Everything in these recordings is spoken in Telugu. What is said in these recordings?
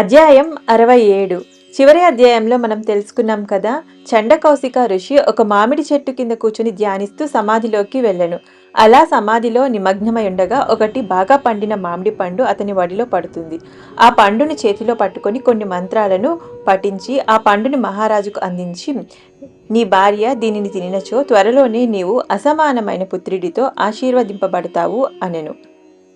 అధ్యాయం అరవై ఏడు. చివరి అధ్యాయంలో మనం తెలుసుకున్నాం కదా చండకౌశిక ఋషి ఒక మామిడి చెట్టు కింద కూర్చుని ధ్యానిస్తూ సమాధిలోకి వెళ్ళను. అలా సమాధిలో నిమగ్నమై ఉండగా ఒకటి బాగా పండిన మామిడి పండు అతని వడిలో పడుతుంది. ఆ పండుని చేతిలో పట్టుకొని కొన్ని మంత్రాలను పఠించి ఆ పండుని మహారాజుకు అందించి నీ భార్య దీనిని తినినచో త్వరలోనే నీవు అసమానమైన పుత్రుడితో ఆశీర్వదింపబడతావు అనెను.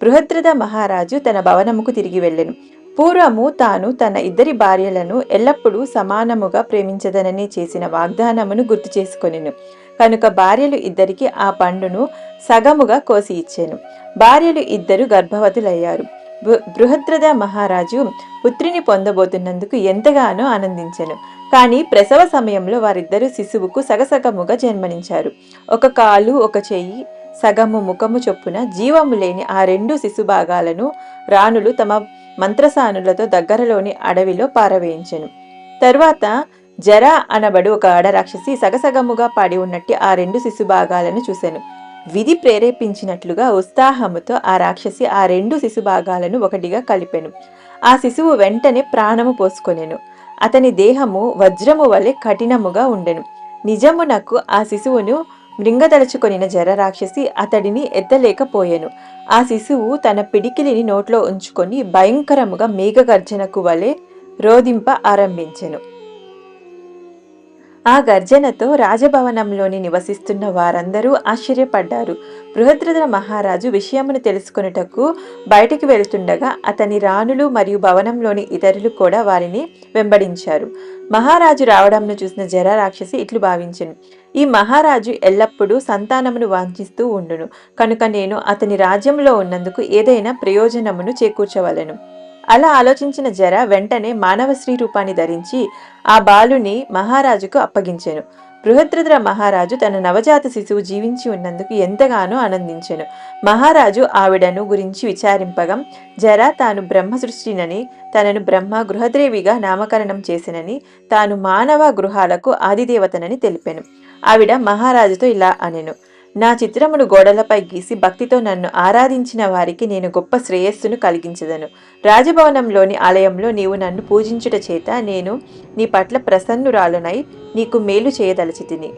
బృహద్రథ మహారాజు తన భవనముకు తిరిగి వెళ్ళెను. పూర్వము తాను తన ఇద్దరి భార్యలను ఎల్లప్పుడూ సమానముగా ప్రేమించదనని చేసిన వాగ్దానమును గుర్తు చేసుకొనెను. కనుక భార్యలు ఇద్దరికి ఆ పండును సగముగా కోసి ఇచ్చాను. భార్యలు ఇద్దరు గర్భవతులయ్యారు. బృ- బృహద్రథ మహారాజు పుత్రిని పొందబోతున్నందుకు ఎంతగానో ఆనందించెను. కానీ ప్రసవ సమయంలో వారిద్దరూ శిశువుకు సగసగముగా జన్మనించారు. ఒక కాలు ఒక చెయ్యి సగము ముఖము చొప్పున జీవము లేని ఆ రెండు శిశుభాగాలను రాణులు తమ మంత్రసానులతో దగ్గరలోని అడవిలో పారవేయించెను. తరువాత జర అనబడు ఒక ఆడరాక్షసి సగసగముగా పాడి ఉన్నట్టు ఆ రెండు శిశుభాగాలను చూశాను విధి ప్రేరేపించినట్లుగా ఉత్సాహముతో ఆ రాక్షసి ఆ రెండు శిశుభాగాలను ఒకటిగా కలిపెను. ఆ శిశువు వెంటనే ప్రాణము పోసుకొనెను. అతని దేహము వజ్రము వలె కఠినముగా ఉండెను. నిజమునకు ఆ శిశువును మృంగదలుచుకొనిన జర రాక్షసి అతడిని ఎత్తలేకపోయాను. ఆ శిశువు తన పిడికిలిని నోట్లో ఉంచుకొని భయంకరముగా మేఘగర్జనకు వలె రోధింప ఆరంభించెను. ఆ గర్జనతో రాజభవనంలోని నివసిస్తున్న వారందరూ ఆశ్చర్యపడ్డారు. బృహద్రథ మహారాజు విషయమును తెలుసుకున్నటకు బయటికి వెళ్తుండగా అతని రాణులు మరియు భవనంలోని ఇతరులు కూడా వారిని వెంబడించారు. మహారాజు రావడంను చూసిన జర రాక్షసి ఇట్లు భావించెను. ఈ మహారాజు ఎల్లప్పుడూ సంతానమును వాంఛిస్తూ ఉండును. కనుక నేను అతని రాజ్యంలో ఉన్నందుకు ఏదైనా ప్రయోజనమును చేకూర్చవలెను. అలా ఆలోచించిన జర వెంటనే మానవ స్త్రీ రూపాన్ని ధరించి ఆ బాలుని మహారాజుకు అప్పగించెను. బృహద్రద్ర మహారాజు తన నవజాత శిశువు జీవించి ఉన్నందుకు ఎంతగానో ఆనందించెను. మహారాజు ఆవిడను గురించి విచారింపగా జర తాను బ్రహ్మ సృష్టినని తనను బ్రహ్మ గృహదేవిగా నామకరణం చేసినని తాను మానవ గృహాలకు ఆదిదేవతనని తెలిపెను. ఆవిడ మహారాజుతో ఇలా అనెను. నా చిత్రమును గోడలపై గీసి భక్తితో నన్ను ఆరాధించిన వారికి నేను గొప్ప శ్రేయస్సును కలిగించదను. రాజభవనంలోని ఆలయంలో నీవు నన్ను పూజించుట చేత నేను నీ పట్ల ప్రసన్నురాలునై నీకు మేలు చేయదలచితిని.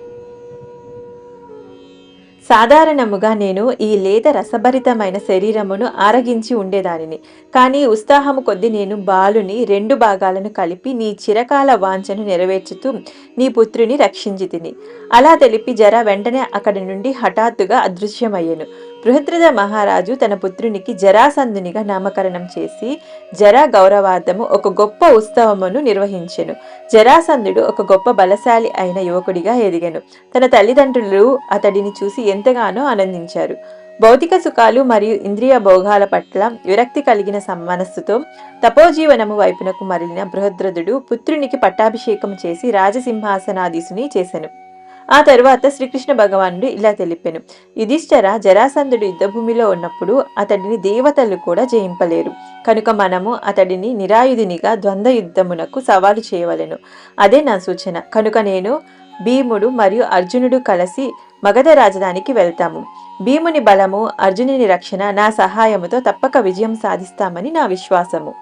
సాధారణముగా నేను ఈ లేత రసభరితమైన శరీరమును ఆరగించి ఉండేదానిని. కానీ ఉత్సాహము కొద్ది నేను బాలుని రెండు భాగాలను కలిపి నీ చిరకాల వాంఛను నెరవేర్చుతూ నీ పుత్రుని రక్షించి తిని అలా తెలిపి జర వెంటనే అక్కడి నుండి హఠాత్తుగా అదృశ్యమయ్యాను. బృహద్రథ మహారాజు తన పుత్రునికి జరాసంధునిగా నామకరణం చేసి జరా గౌరవార్థము ఒక గొప్ప ఉత్సవమును నిర్వహించెను. జరాసంధుడు ఒక గొప్ప బలశాలి అయిన యువకుడిగా ఎదిగెను. తన తల్లిదండ్రులు అతడిని చూసి ఎంతగానో ఆనందించారు. భౌతిక సుఖాలు మరియు ఇంద్రియ భోగాల పట్ల విరక్తి కలిగిన సమ్మనస్సుతో తపోజీవనము వైపునకు మరలిన బృహద్రథుడు పుత్రునికి పట్టాభిషేకం చేసి రాజసింహాసనాధీసుని చేసెను. ఆ తరువాత శ్రీకృష్ణ భగవానుడు ఇలా తెలిపాను. యుధిష్ఠర జరాసంధుడు యుద్ధభూమిలో ఉన్నప్పుడు అతడిని దేవతలు కూడా జయింపలేరు. కనుక మనము అతడిని నిరాయుధునిగా ద్వంద్వ యుద్ధమునకు సవాలు చేయవలెను. అదే నా సూచన. కనుక నేను భీముడు మరియు అర్జునుడు కలిసి మగధ రాజధానికి వెళ్తాము. భీముని బలము అర్జునుని రక్షణ నా సహాయముతో తప్పక విజయం సాధిస్తామని నా విశ్వాసము.